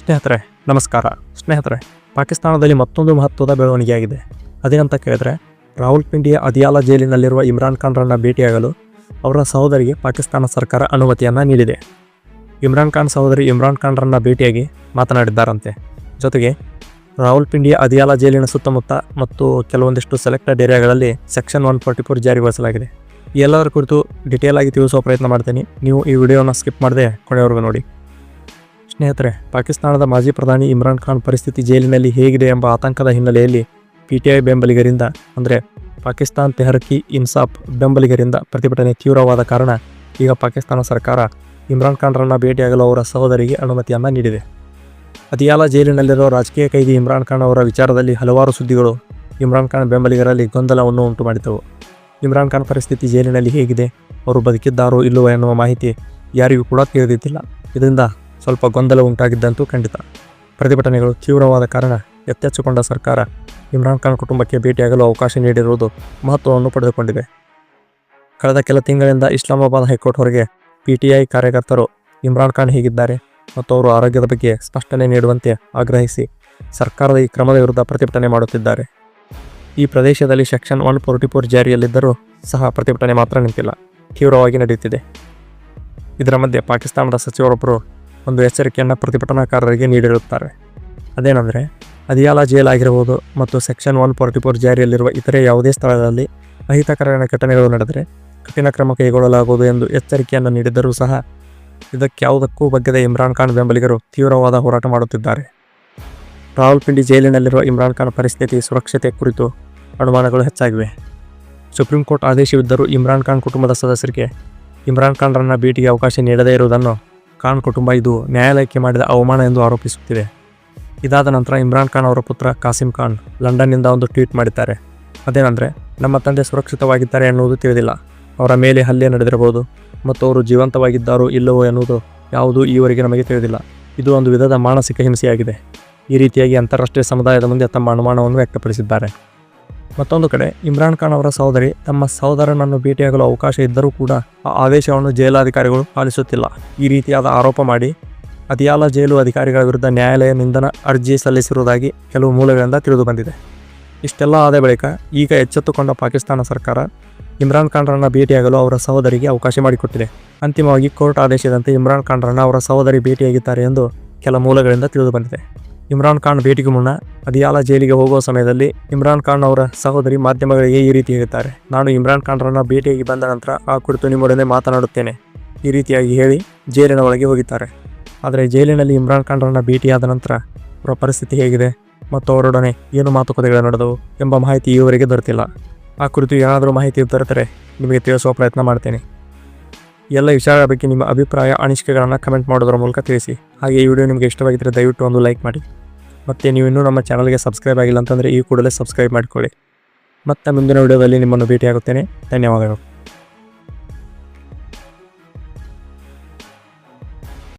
ಸ್ನೇಹಿತರೆ, ನಮಸ್ಕಾರ. ಸ್ನೇಹಿತರೆ, ಪಾಕಿಸ್ತಾನದಲ್ಲಿ ಮತ್ತೊಂದು ಮಹತ್ವದ ಬೆಳವಣಿಗೆಯಾಗಿದೆ. ಅದೇನಂತ ಕೇಳಿದ್ರೆ ರಾವಲ್ಪಿಂಡಿಯ ಅದಿಯಾಲ ಜೈಲಿನಲ್ಲಿರುವ ಇಮ್ರಾನ್ ಖಾನ್ರನ್ನು ಭೇಟಿಯಾಗಲು ಅವರ ಸಹೋದರಿಗೆ ಪಾಕಿಸ್ತಾನ ಸರ್ಕಾರ ಅನುಮತಿಯನ್ನು ನೀಡಿದೆ. ಇಮ್ರಾನ್ ಖಾನ್ ಸಹೋದರಿ ಇಮ್ರಾನ್ ಖಾನ್ರನ್ನು ಭೇಟಿಯಾಗಿ ಮಾತನಾಡಿದ್ದಾರಂತೆ. ಜೊತೆಗೆ ರಾಹುಲ್ ಪಿಂಡಿಯ ಅದಿಯಾಲ ಜೈಲಿನ ಸುತ್ತಮುತ್ತ ಮತ್ತು ಕೆಲವೊಂದಿಷ್ಟು ಸೆಲೆಕ್ಟೆಡ್ ಏರಿಯಾಗಳಲ್ಲಿ ಸೆಕ್ಷನ್ ಒನ್ ಫೋರ್ಟಿ ಫೋರ್ ಜಾರಿಗೊಳಿಸಲಾಗಿದೆ. ಎಲ್ಲರ ಕುರಿತು ಡಿಟೇಲ್ ಆಗಿ ತಿಳಿಸುವ ಪ್ರಯತ್ನ ಮಾಡ್ತೀನಿ. ನೀವು ಈ ವಿಡಿಯೋನ ಸ್ಕಿಪ್ ಮಾಡದೆ ಕೊನೆಯವರೆಗೂ ನೋಡಿ. ಸ್ನೇಹಿತರೆ, ಪಾಕಿಸ್ತಾನದ ಮಾಜಿ ಪ್ರಧಾನಿ ಇಮ್ರಾನ್ ಖಾನ್ ಪರಿಸ್ಥಿತಿ ಜೈಲಿನಲ್ಲಿ ಹೇಗಿದೆ ಎಂಬ ಆತಂಕದ ಹಿನ್ನೆಲೆಯಲ್ಲಿ ಪಿಟಿಐ ಬೆಂಬಲಿಗರಿಂದ, ಅಂದರೆ ಪಾಕಿಸ್ತಾನ್ ತೆಹರಕಿ ಇನ್ಸಾಫ್ ಬೆಂಬಲಿಗರಿಂದ ಪ್ರತಿಭಟನೆ ತೀವ್ರವಾದ ಕಾರಣ ಈಗ ಪಾಕಿಸ್ತಾನ ಸರ್ಕಾರ ಇಮ್ರಾನ್ ಖಾನ್ರನ್ನು ಭೇಟಿಯಾಗಲು ಅವರ ಸಹೋದರಿಗೆ ಅನುಮತಿಯನ್ನು ನೀಡಿದೆ. ಅತಿಯಾಲ ಜೈಲಿನಲ್ಲಿರುವ ರಾಜಕೀಯ ಕೈದಿ ಇಮ್ರಾನ್ ಖಾನ್ ಅವರ ವಿಚಾರದಲ್ಲಿ ಹಲವಾರು ಸುದ್ದಿಗಳು ಇಮ್ರಾನ್ ಖಾನ್ ಬೆಂಬಲಿಗರಲ್ಲಿ ಗೊಂದಲವನ್ನು ಉಂಟು ಮಾಡಿದ್ದವು ಇಮ್ರಾನ್ ಖಾನ್ ಪರಿಸ್ಥಿತಿ ಜೈಲಿನಲ್ಲಿ ಹೇಗಿದೆ, ಅವರು ಬದುಕಿದ್ದಾರೋ ಇಲ್ಲವೋ ಎನ್ನುವ ಮಾಹಿತಿ ಯಾರಿಗೂ ಕೂಡ ತಿಳಿದಿದ್ದಿಲ್ಲ. ಇದರಿಂದ ಸ್ವಲ್ಪ ಗೊಂದಲ ಉಂಟಾಗಿದ್ದಂತೂ ಖಂಡಿತ. ಪ್ರತಿಭಟನೆಗಳು ತೀವ್ರವಾದ ಕಾರಣ ಎತ್ತೆಚ್ಚಿಕೊಂಡ ಸರ್ಕಾರ ಇಮ್ರಾನ್ ಖಾನ್ ಕುಟುಂಬಕ್ಕೆ ಭೇಟಿಯಾಗಲು ಅವಕಾಶ ನೀಡಿರುವುದು ಮಹತ್ವವನ್ನು ಪಡೆದುಕೊಂಡಿದೆ. ಕಳೆದ ಕೆಲ ತಿಂಗಳಿಂದ ಇಸ್ಲಾಮಾಬಾದ್ ಹೈಕೋರ್ಟ್ ಹೊರಗೆ ಪಿಟಿಐ ಕಾರ್ಯಕರ್ತರು ಇಮ್ರಾನ್ ಖಾನ್ ಹೀಗಿದ್ದಾರೆ ಮತ್ತು ಅವರು ಆರೋಗ್ಯದ ಬಗ್ಗೆ ಸ್ಪಷ್ಟನೆ ನೀಡುವಂತೆ ಆಗ್ರಹಿಸಿ ಸರ್ಕಾರದ ಈ ಕ್ರಮದ ವಿರುದ್ಧ ಪ್ರತಿಭಟನೆ ಮಾಡುತ್ತಿದ್ದಾರೆ. ಈ ಪ್ರದೇಶದಲ್ಲಿ ಸೆಕ್ಷನ್ ಒನ್ ಫೋರ್ಟಿ ಫೋರ್ ಜಾರಿಯಲ್ಲಿದ್ದರೂ ಸಹ ಪ್ರತಿಭಟನೆ ಮಾತ್ರ ನಿಂತಿಲ್ಲ, ತೀವ್ರವಾಗಿ ನಡೆಯುತ್ತಿದೆ. ಇದರ ಮಧ್ಯೆ ಪಾಕಿಸ್ತಾನದ ಸಚಿವರೊಬ್ಬರು ಒಂದು ಎಚ್ಚರಿಕೆಯನ್ನು ಪ್ರತಿಭಟನಾಕಾರರಿಗೆ ನೀಡಿರುತ್ತಾರೆ. ಅದೇನೆಂದರೆ, ಅದಿಯಾಲ ಜೈಲ್ ಆಗಿರಬಹುದು ಮತ್ತು ಸೆಕ್ಷನ್ ಒನ್ ಫೋರ್ಟಿ ಫೋರ್ ಜಾರಿಯಲ್ಲಿರುವ ಇತರೆ ಯಾವುದೇ ಸ್ಥಳದಲ್ಲಿ ಅಹಿತಕರ ಘಟನೆಗಳು ನಡೆದರೆ ಕಠಿಣ ಕ್ರಮ ಕೈಗೊಳ್ಳಲಾಗುವುದು ಎಂದು ಎಚ್ಚರಿಕೆಯನ್ನು ನೀಡಿದ್ದರೂ ಸಹ ಇದಕ್ಕೆ ಯಾವುದಕ್ಕೂ ಬಗ್ಗದ ಇಮ್ರಾನ್ ಖಾನ್ ಬೆಂಬಲಿಗರು ತೀವ್ರವಾದ ಹೋರಾಟ ಮಾಡುತ್ತಿದ್ದಾರೆ. ರಾವಲ್ಪಿಂಡಿ ಜೈಲಿನಲ್ಲಿರುವ ಇಮ್ರಾನ್ ಖಾನ್ ಪರಿಸ್ಥಿತಿ ಸುರಕ್ಷತೆ ಕುರಿತು ಅನುಮಾನಗಳು ಹೆಚ್ಚಾಗಿವೆ. ಸುಪ್ರೀಂ ಕೋರ್ಟ್ ಆದೇಶವಿದ್ದರೂ ಇಮ್ರಾನ್ ಖಾನ್ ಕುಟುಂಬದ ಸದಸ್ಯರಿಗೆ ಇಮ್ರಾನ್ ಖಾನ್ರನ್ನು ಭೇಟಿಗೆ ಅವಕಾಶ ನೀಡದೇ ಇರುವುದನ್ನು ಖಾನ್ ಕುಟುಂಬ ಇದು ನ್ಯಾಯಾಲಯಕ್ಕೆ ಮಾಡಿದ ಅವಮಾನ ಎಂದು ಆರೋಪಿಸುತ್ತಿದೆ. ಇದಾದ ನಂತರ ಇಮ್ರಾನ್ ಖಾನ್ ಅವರ ಪುತ್ರ ಕಾಸಿಂ ಖಾನ್ ಲಂಡನ್ನಿಂದ ಒಂದು ಟ್ವೀಟ್ ಮಾಡಿದ್ದಾರೆ. ಅದೇನೆಂದರೆ, ನಮ್ಮ ತಂದೆ ಸುರಕ್ಷಿತವಾಗಿದ್ದಾರೆ ಎನ್ನುವುದು ತಿಳಿದಿಲ್ಲ. ಅವರ ಮೇಲೆ ಹಲ್ಲೆ ನಡೆದಿರಬಹುದು ಮತ್ತು ಅವರು ಜೀವಂತವಾಗಿದ್ದಾರೋ ಇಲ್ಲವೋ ಎನ್ನುವುದು ಯಾವುದೂ ಈವರೆಗೆ ನಮಗೆ ತಿಳಿದಿಲ್ಲ. ಇದು ಒಂದು ವಿಧದ ಮಾನಸಿಕ ಹಿಂಸೆಯಾಗಿದೆ. ಈ ರೀತಿಯಾಗಿ ಅಂತಾರಾಷ್ಟ್ರೀಯ ಸಮುದಾಯದ ಮುಂದೆ ತಮ್ಮ ಅನುಮಾನವನ್ನು ವ್ಯಕ್ತಪಡಿಸಿದ್ದಾರೆ. ಮತ್ತೊಂದು ಕಡೆ, ಇಮ್ರಾನ್ ಖಾನ್ ಅವರ ಸಹೋದರಿ ತಮ್ಮ ಸಹೋದರನನ್ನು ಭೇಟಿಯಾಗಲು ಅವಕಾಶ ಇದ್ದರೂ ಕೂಡ ಆ ಆದೇಶವನ್ನು ಜೈಲಾಧಿಕಾರಿಗಳು ಪಾಲಿಸುತ್ತಿಲ್ಲ. ಈ ರೀತಿಯಾದ ಆರೋಪ ಮಾಡಿ ಅತಿಯಾಲ ಜೈಲು ಅಧಿಕಾರಿಗಳ ವಿರುದ್ಧ ನ್ಯಾಯಾಲಯ ನಿಂದನ ಅರ್ಜಿ ಸಲ್ಲಿಸಿರುವುದಾಗಿ ಕೆಲವು ಮೂಲಗಳಿಂದ ತಿಳಿದು ಬಂದಿದೆ. ಇಷ್ಟೆಲ್ಲ ಆದ ಬಳಿಕ ಈಗ ಎಚ್ಚೆತ್ತುಕೊಂಡ ಪಾಕಿಸ್ತಾನ ಸರ್ಕಾರ ಇಮ್ರಾನ್ ಖಾನ್ರನ್ನ ಭೇಟಿಯಾಗಲು ಅವರ ಸಹೋದರಿಗೆ ಅವಕಾಶ ಮಾಡಿಕೊಟ್ಟಿದೆ. ಅಂತಿಮವಾಗಿ ಕೋರ್ಟ್ ಆದೇಶದಂತೆ ಇಮ್ರಾನ್ ಖಾನ್ರನ್ನ ಅವರ ಸಹೋದರಿ ಭೇಟಿಯಾಗಿದ್ದಾರೆ ಎಂದು ಕೆಲ ಮೂಲಗಳಿಂದ ತಿಳಿದು ಬಂದಿದೆ. ಇಮ್ರಾನ್ ಖಾನ್ ಭೇಟಿಗೂ ಮುನ್ನ ಅದಿಯಾಲ ಜೈಲಿಗೆ ಹೋಗುವ ಸಮಯದಲ್ಲಿ ಇಮ್ರಾನ್ ಖಾನ್ ಅವರ ಸಹೋದರಿ ಮಾಧ್ಯಮಗಳಿಗೆ ಈ ರೀತಿ ಹೇಳುತ್ತಾರೆ. ನಾನು ಇಮ್ರಾನ್ ಖಾನ್ರನ್ನ ಭೇಟಿಯಾಗಿ ಬಂದ ನಂತರ ಆ ಕುರಿತು ನಿಮ್ಮೊಡನೆ ಮಾತನಾಡುತ್ತೇನೆ, ಈ ರೀತಿಯಾಗಿ ಹೇಳಿ ಜೈಲಿನ ಒಳಗೆ ಹೋಗಿದ್ದಾರೆ ಆದರೆ ಜೈಲಿನಲ್ಲಿ ಇಮ್ರಾನ್ ಖಾನ್ರನ್ನ ಭೇಟಿಯಾದ ನಂತರ ಅವರ ಪರಿಸ್ಥಿತಿ ಹೇಗಿದೆ ಮತ್ತು ಅವರೊಡನೆ ಏನು ಮಾತುಕತೆಗಳು ನಡೆದವು ಎಂಬ ಮಾಹಿತಿ ಈವರೆಗೆ ದೊರೆತಿಲ್ಲ. ಆ ಕುರಿತು ಏನಾದರೂ ಮಾಹಿತಿ ದೊರೆತರೆ ನಿಮಗೆ ತಿಳಿಸುವ ಪ್ರಯತ್ನ ಮಾಡ್ತೇನೆ. ಎಲ್ಲ ವಿಚಾರಗಳ ಬಗ್ಗೆ ನಿಮ್ಮ ಅಭಿಪ್ರಾಯ ಅನಿಸಿಕೆಗಳನ್ನು ಕಮೆಂಟ್ ಮಾಡೋದರ ಮೂಲಕ ತಿಳಿಸಿ. ಹಾಗೆ ಈ ವಿಡಿಯೋ ನಿಮಗೆ ಇಷ್ಟವಾಗಿದ್ದರೆ ದಯವಿಟ್ಟು ಒಂದು ಲೈಕ್ ಮಾಡಿ. ಮತ್ತು ನೀವು ಇನ್ನೂ ನಮ್ಮ ಚಾನಲ್ಗೆ ಸಬ್ಸ್ಕ್ರೈಬ್ ಆಗಿಲ್ಲ ಅಂತಂದರೆ ಈ ಕೂಡಲೇ ಸಬ್ಸ್ಕ್ರೈಬ್ ಮಾಡಿಕೊಳ್ಳಿ. ಮತ್ತೆ ಮುಂದಿನ ವಿಡಿಯೋದಲ್ಲಿ ನಿಮ್ಮನ್ನು ಭೇಟಿಯಾಗುತ್ತೇನೆ. ಧನ್ಯವಾದಗಳು.